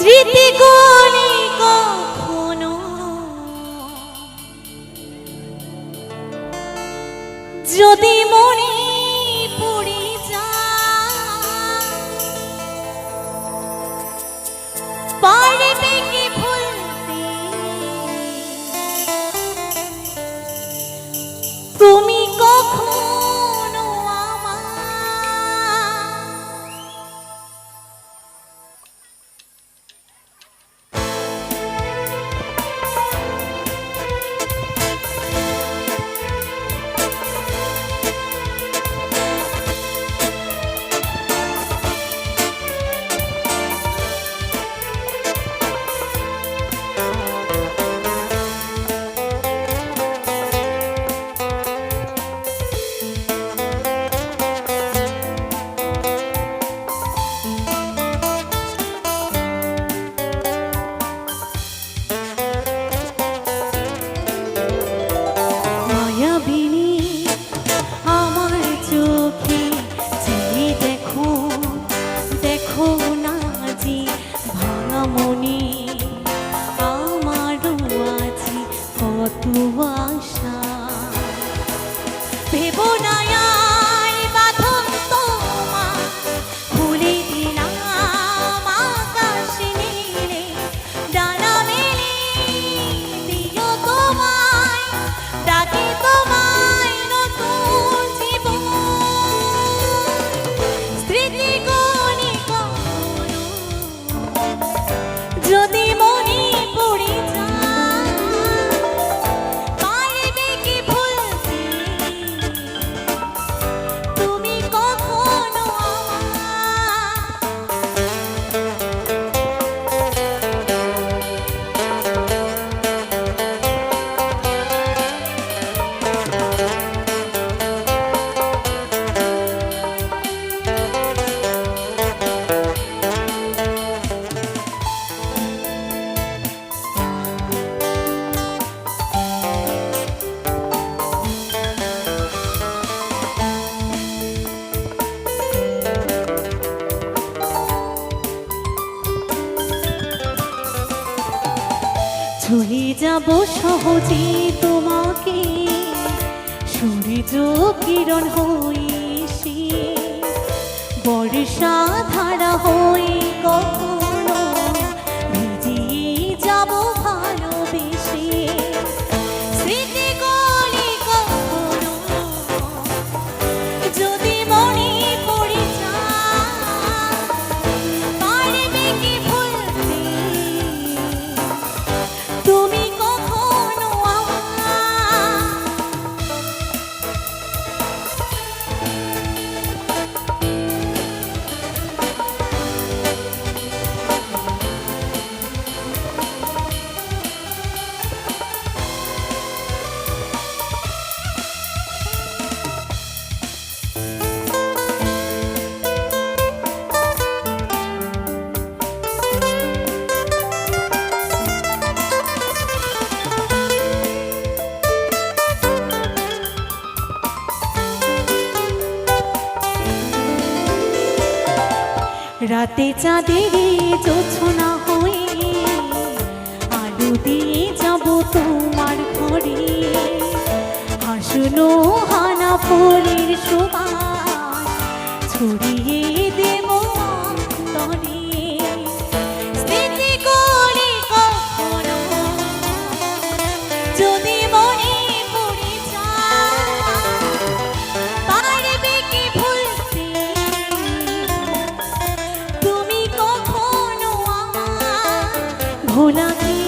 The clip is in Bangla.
স্মৃতি কখনো। যদি মনে চলে যাব সহজে তোমাকে। সূর্য কিরণ হয়ে বর্ষা ধারা হই কখন রাতে চাঁদের জোছনা হয়ে আলু দিয়ে যাব তোমার ঘরে। হাসুনো হানা ফুলের সোমা ছড়িয়ে Hunaki.